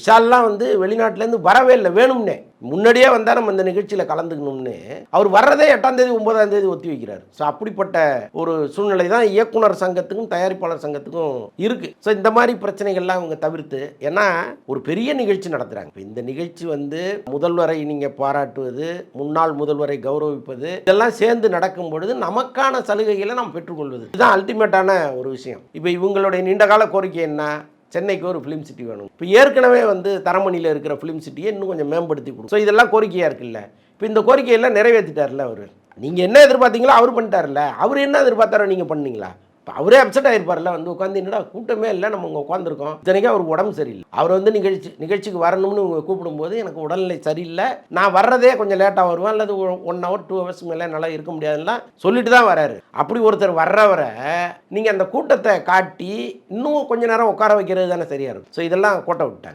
விஷால்லாம் வந்து வெளிநாட்டிலேருந்து வரவே இல்லை வேணும்னே. முன்னாடியே வந்தால் நம்ம இந்த நிகழ்ச்சியில் கலந்துக்கணும்னு. அவர் வர்றதே எட்டாம் தேதி ஒன்பதாம் தேதி ஒத்தி வைக்கிறார். ஸோ அப்படிப்பட்ட ஒரு சூழ்நிலை தான் இயக்குனர் சங்கத்துக்கும் தயாரிப்பாளர் சங்கத்துக்கும் இருக்குது ஸோ இந்த மாதிரி பிரச்சனைகள்லாம் அவங்க தவிர்த்து ஏன்னா ஒரு பெரிய நிகழ்ச்சி நடத்துகிறாங்க இப்போ இந்த நிகழ்ச்சி வந்து முதல்வரை நீங்கள் பாராட்டுவது முன்னாள் முதல்வரை கௌரவிப்பது இதெல்லாம் சேர்ந்து நடக்கும் பொழுது நமக்கான சலுகைகளை நாம் பெற்றுக்கொள்வது. இதுதான் அல்டிமேட்டான ஒரு விஷயம். இப்போ இவங்களுடைய நீண்டகால கோரிக்கை என்ன? சென்னைக்கு ஒரு ஃபிலிம் சிட்டி வேணும். இப்போ ஏற்கனவே வந்து தரமணியில் இருக்கிற ஃபிலிம் சிட்டியை இன்னும் கொஞ்சம் மேம்படுத்தி கொடுக்கும் ஸோ இதெல்லாம் கோரிக்கையாக இருக்குல்ல. இப்போ இந்த கோரிக்கையெல்லாம் நிறைவேற்றிட்டார்ல அவர். நீங்கள் என்ன எதிர்பார்த்தீங்களோ அவர் பண்ணிட்டார்ல. அவர் என்ன எதிர்பார்த்தாரோ நீங்கள் பண்ணீங்களா இப்போ அவரே அப்செட் ஆயிருப்பார்ல வந்து உட்காந்து என்னடா கூட்டமே இல்லை நம்ம இங்கே உட்காந்துருக்கோம் இத்தனைக்கும் அவருக்கு உடம்பு சரியில்லை. அவர் வந்து நிகழ்ச்சி நிகழ்ச்சிக்கு வரணும்னு இவங்க கூப்பிடும்போது எனக்கு உடல்நிலை சரியில்லை. நான் வர்றதே கொஞ்சம் லேட்டாக வருவேன் அல்லது ஒன் ஹவர் டூ ஹவர்ஸ் மேலே என்னால் இருக்க முடியாதுலாம் சொல்லிட்டு தான் வராரு. அப்படி ஒருத்தர் வர்றவரை நீங்கள் அந்த கூட்டத்தை காட்டி இன்னும் கொஞ்ச நேரம் உட்கார வைக்கிறது தானே சரியாக இருக்கும். ஸோ இதெல்லாம் கோட்டை விட்டாங்க